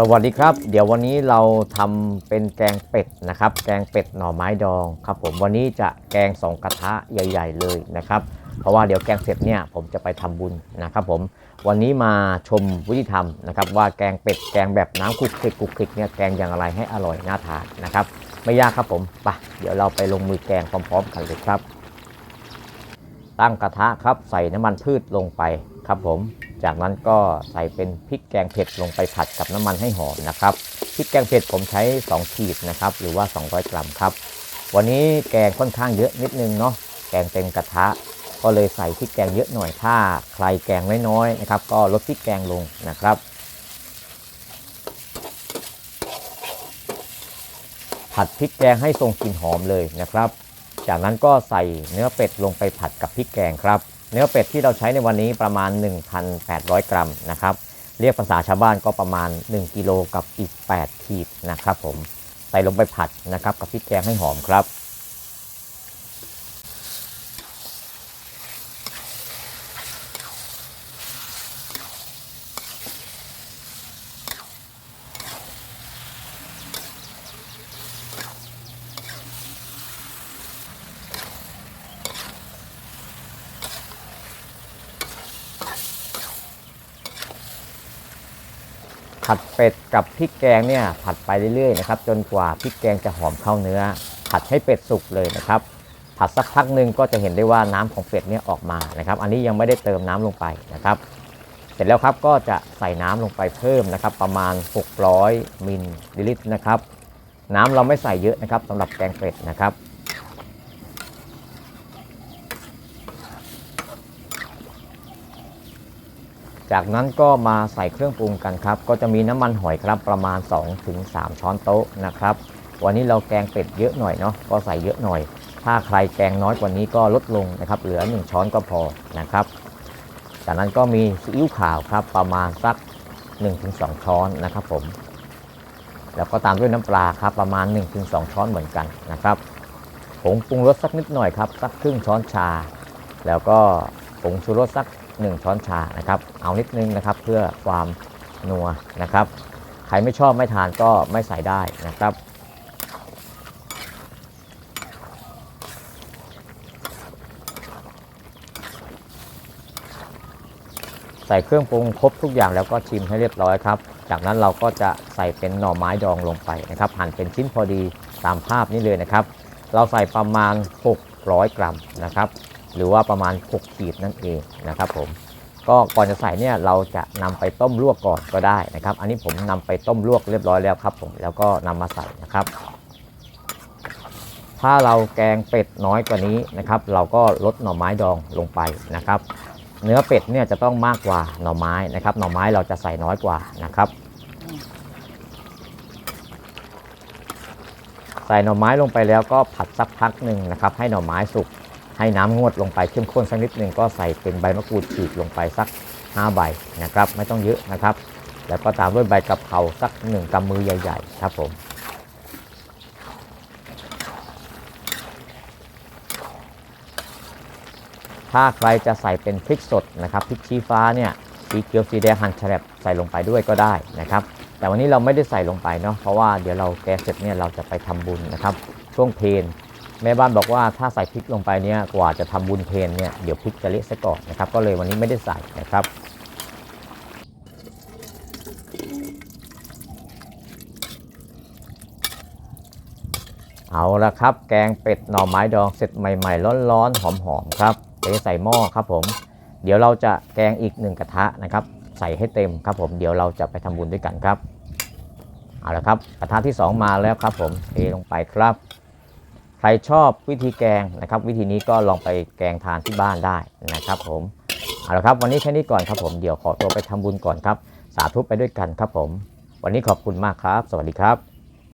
สวัสดีครับ เดี๋ยววันนี้เราทำเป็นแกงเป็ดนะครับ แกงเป็ดหน่อไม้ดองครับผมวันนี้จะแกงสองกระทะใหญ่ ๆ เลยนะครับ เพราะว่าเดี๋ยวแกงเสร็จเนี่ยผมจะไปทำบุญนะครับผมวันนี้มาชมวิธีทำนะครับ ว่าแกงเป็ดแกงแบบน้ำคุกคลิกคุกคลิกเนี่ยแกงอย่างไรให้อร่อยน่าทานนะครับ ไม่ยากครับผมไปเดี๋ยวเราไปลงมือแกงพร้อม ๆ กันเลยครับ ตั้งกระทะครับใส่น้ำมันพืชลงไปครับผม จากนั้นก็ใส่เป็นพริกแกงเผ็ดลงไปผัดกับน้ำมันให้หอมนะครับพริกแกงเผ็ดผมใช้ 2 ขีดนะครับ หรือว่า 200 กรัมครับ วันนี้แกงค่อนข้างเยอะนิดนึงเนาะแกงเต็มกระทะ ก็เลยใส่พริกแกงเยอะหน่อยถ้าใครแกงน้อยๆนะครับ ก็ลดพริกแกงลงนะครับผัดพริกแกงให้ทรงกลิ่นหอมเลยนะครับ จากนั้นก็ใส่เนื้อเป็ดลงไปผัดกับพริกแกงครับ เนื้อเป็ดที่เราใช้ในวันนี้ประมาณ 1,800 กรัมนะครับ เรียกภาษาชาวบ้านก็ประมาณ 1กิโลกับอีก 8 ขีดนะครับผม ใส่ลงไปผัดนะครับกับพริกแกงให้หอมครับ ผัดเป็ดกับพริกแกงเนี่ยผัดไปเรื่อยๆนะครับจนกว่าพริกแกงจะหอมเข้าเนื้อ ผัดให้เป็ดสุกเลยนะครับ ผัดสักพักหนึ่งก็จะเห็นได้ว่าน้ำของเป็ดเนี่ยออกมานะครับ อันนี้ยังไม่ได้เติมน้ำลงไปนะครับ เสร็จแล้วครับก็จะใส่น้ำลงไปเพิ่มนะครับ ประมาณ 600มิลลิลิตรนะครับ น้ำเราไม่ใส่เยอะนะครับสำหรับแกงเป็ดนะครับ จากนั้นก็มาใส่เครื่องปรุงกันครับ ก็จะมีน้ำมันหอยครับประมาณ 2-3 ช้อนโต๊ะนะครับ วันนี้เราแกงเป็ดเยอะหน่อยเนาะก็ใส่เยอะหน่อย ถ้าใครแกงน้อยกว่านี้ก็ลดลงนะครับ เหลือ 1 ช้อนก็พอนะครับ จากนั้นก็มีซีอิ๊วขาวครับประมาณสัก 1-2 ช้อนนะครับผม แล้วก็ตามด้วยน้ำปลาครับประมาณ 1-2 ช้อนเหมือนกันนะครับผงปรุงรสสักนิดหน่อยครับสักครึ่งช้อนชา แล้วก็ งชูรสสัก 1 ช้อนชานะครับ เอานิดนึงนะครับเพื่อความนัวนะครับ ใครไม่ชอบไม่ทานก็ไม่ใส่ได้นะครับ ใส่เครื่องปรุงครบทุกอย่างแล้วก็ชิมให้เรียบร้อยครับ จากนั้นเราก็จะใส่เป็นหน่อไม้ดองลงไปนะครับ หั่นเป็นชิ้นพอดีตามภาพนี้เลยนะครับ เราใส่ประมาณ 600 กรัมนะครับ หรือว่าประมาณ 6 ขีดนั่นเองนะครับผมก็ก่อนจะใส่เนี่ยเราจะนำไปต้มลวกก่อนก็ได้นะครับ อันนี้ผมนำไปต้มลวกเรียบร้อยแล้วครับผมแล้วก็นำมาใส่นะครับ ถ้าเราแกงเป็ดน้อยกว่านี้นะครับ เราก็ลดหน่อไม้ดองลงไปนะครับ เนื้อเป็ดเนี่ยจะต้องมากกว่าหน่อไม้นะครับ หน่อไม้เราจะใส่น้อยกว่านะครับใส่หน่อไม้ลงไปแล้วก็ผัดสักพักหนึ่งนะครับ ให้หน่อไม้สุก ให้น้ำงวดลงไปเข้มข้นสักนิดหนึ่งก็ใส่เป็นใบมะกรูดฉีกลงไปสัก 5 ใบนะครับ ไม่ต้องเยอะนะครับ แล้วก็ตามด้วยใบกะเพราสักหนึ่งกำมือใหญ่ ๆ ครับผมถ้าใครจะใส่เป็นพริกสดนะครับพริกชี้ฟ้าเนี่ยสีเขียวสีแดงหั่นแฉลบใส่ลงไปด้วยก็ได้นะครับ แต่วันนี้เราไม่ได้ใส่ลงไปเนาะเพราะว่าเดี๋ยวเราแกงเสร็จเนี่ยเราจะไปทำบุญนะครับ ช่วงเพลน แม่บ้านบอกว่าถ้าใส่พริกลงไปเนี่ยกว่าจะทำบุญเพนเนี่ยเดี๋ยวพริกจะเละซะก่อนนะครับ ก็เลยวันนี้ไม่ได้ใส่นะครับเอาละครับ แกงเป็ดหน่อไม้ดองเสร็จใหม่ ๆ ร้อนๆหอมๆครับเทใส่หม้อครับผม เดี๋ยวเราจะแกงอีกหนึ่งกระทะนะครับ ใส่ให้เต็มครับผมเดี๋ยวเราจะไปทำบุญด้วยกันครับเอาละครับกระทะที่ 2 มาแล้วครับผมเทลงไปครับ รชอบวิธีแกงนะครับ วิธีนี้ก็ลองไปแกงทานที่บ้านได้นะครับผมเอาละครับวันนี้แค่นี้ก่อนครับผมเดี๋ยวขอตัวไปทำบุญก่อนครับ สาธุไปด้วยกันครับผม วันนี้ขอบคุณมากครับ สวัสดีครับ